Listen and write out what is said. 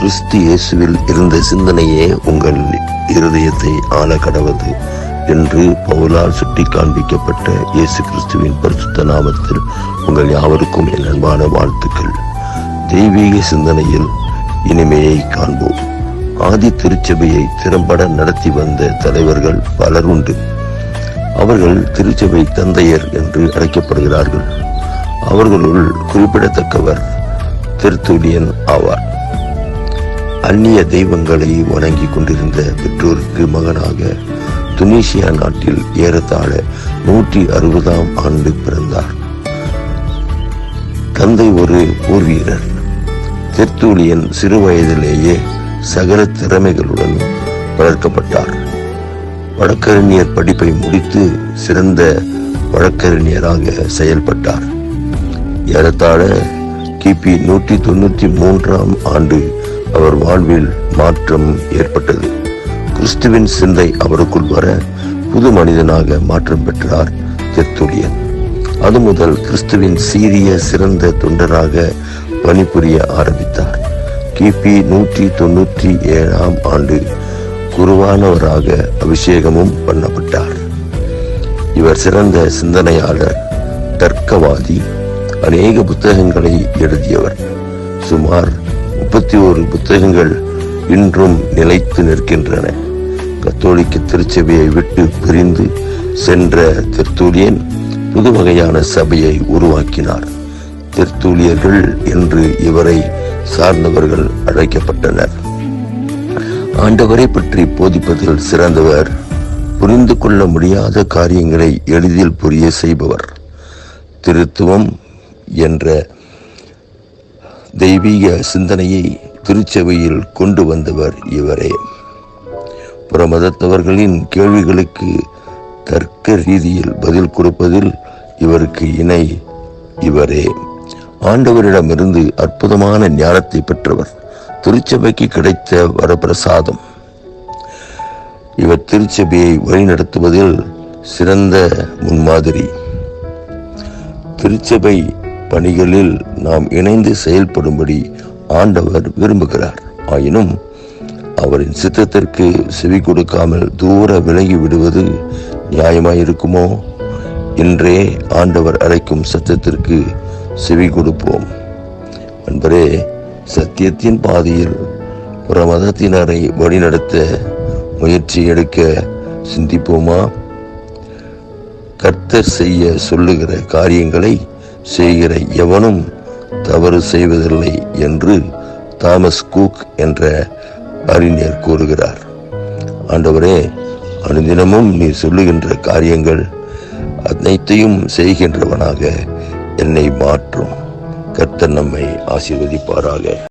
கிறிஸ்து இயேசுவில் இருந்த சிந்தனையே உங்கள் இருதயத்தை ஆள கடவது என்று பவுலால் சுட்டி காண்பிக்கப்பட்ட இயேசு கிறிஸ்துவின் பரிசுத்த நாமத்தில் உங்கள் யாவருக்கும் என் அன்பான வாழ்த்துக்கள். தெய்வீக சிந்தனையில் இனிமையை காண்போம். ஆதி திருச்சபையை திறம்பட நடத்தி வந்த தலைவர்கள் பலர் உண்டு. அவர்கள் திருச்சபை தந்தையர் என்று அழைக்கப்படுகிறார்கள். அவர்களுள் குறிப்பிடத்தக்கவர் திருத்துடியன் ஆவார். அந்நிய தெய்வங்களை வணங்கி கொண்டிருந்த பெற்றோருக்கு மகனாக துனிசியா நாட்டில் ஏறத்தாழ நூற்றி அறுபதாம் ஆண்டு பிறந்தார். தந்தை ஒரு போர் வீரர் தெர்த்தூலியன் சிறு வயதிலேயே சகல திறமைகளுடன் வளர்க்கப்பட்டார். வழக்கறிஞர் படிப்பை முடித்து சிறந்த வழக்கறிஞராக செயல்பட்டார். ஏறத்தாழ கிபி நூற்றி தொண்ணூத்தி மூன்றாம் ஆண்டு அவர் வாழ்வில் மாற்றம் ஏற்பட்டது. கிறிஸ்துவின் சிந்தை அவருக்குள் வர புது மனிதனாக மாற்றம் பெற்றார் தெத்துலியன். அது முதல் கிறிஸ்துவின் சீரிய சிறந்த தொண்டராக பணிபுரிய ஆரம்பித்தார். கிபி நூற்றி தொண்ணூற்றி ஏழாம் ஆண்டு குருவானவராக அபிஷேகமும் பண்ணப்பட்டார். இவர் சிறந்த சிந்தனையாளர் தர்க்கவாதி அநேக புத்தகங்களை எழுதியவர். சுமார் முப்பத்தி ஒரு புத்தகங்கள் இன்றும் நிலைத்து நிற்கின்றன. கத்தோலிக்க திருச்சபையை விட்டு பிரிந்து சென்ற திருத்தூலியன் புது வகையான சபையை உருவாக்கினார். திருத்தூலியர்கள் என்று இவரை சார்ந்தவர்கள் அழைக்கப்பட்டனர். ஆண்டவரை பற்றி போதிப்பதில் சிறந்தவர் புரிந்து கொள்ள முடியாத காரியங்களை எளிதில் புரிய செய்பவர். திருத்துவம் என்ற தெய்வீக சிந்தனையை திருச்சபையில் கொண்டு வந்தவர் இவரே. புறமதத்தவர்களின் கேள்விகளுக்கு தர்க்க ரீதியில் பதில் கொடுப்பதில் இவருக்கு இணை இவரே. ஆண்டவரிடமிருந்து அற்புதமான ஞானத்தை பெற்றவர் திருச்சபைக்கு கிடைத்த வரப்பிரசாதம். இவர் திருச்சபையை வழிநடத்துவதில் சிறந்த முன்மாதிரி. திருச்சபை பணிகளில் நாம் இணைந்து செயல்படும்படி ஆண்டவர் விரும்புகிறார். ஆயினும் அவரின் சித்தத்திற்கு செவி கொடுக்காமல் தூர விலகி விடுவது நியாயமாயிருக்குமோ இன்றே ஆண்டவர் அழைக்கும் சத்தத்திற்கு செவி கொடுப்போம். அன்பரே சத்தியத்தின் பாதையில் ஒரு மதத்தினரை வழிநடத்த முயற்சி எடுக்க சிந்திப்போமா? கர்த்தர் செய்ய சொல்லுகிற காரியங்களை செய்கிற எவனும் தவறு செய்வதில்லை என்று தாமஸ் கூக் என்ற அறிஞர் கூறுகிறார். ஆண்டவரே அனுதினமும் நீ சொல்லுகின்ற காரியங்கள் அனைத்தையும் செய்கின்றவனாக என்னை மாற்றும். கர்த்தர் நம்மை ஆசீர்வதிப்பாராக.